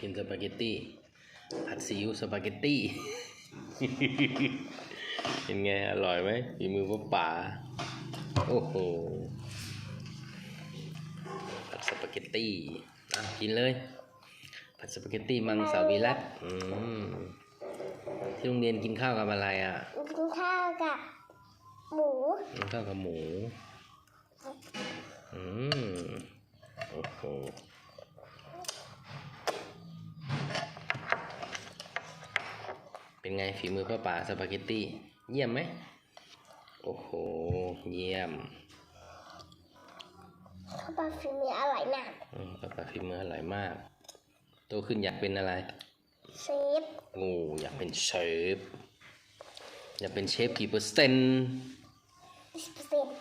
กินสปาเกตตี้ผัดซีอิ๊วสปาเกตตี้ เป็นไง อร่อยไหมฝีมือพ่อป๋า โอ้โห ผัดสปาเกตตี้อะกินเลย ผัดสปาเกตตี้มังสวิรัตอืมที่โรงเรียนกินข้าวกับอะไรอะ กินข้าวกับหมูกินข้าวกับหมู อืม โอ้โห เป็นไงฝีมือป้าป๋าสปาเกตตี้ เยี่ยมไหม โอ้โห เยี่ยมข้าวปลาฟิมีอร่อยมากอืมป้าป๋าฝีมืออร่อยมาก โตขึ้นอยากเป็นอะไร เชฟงูอยากเป็นเชฟ อยากเป็นเชฟกี่เปอร์เซ็นต์สิบเปอร์เซ็นต์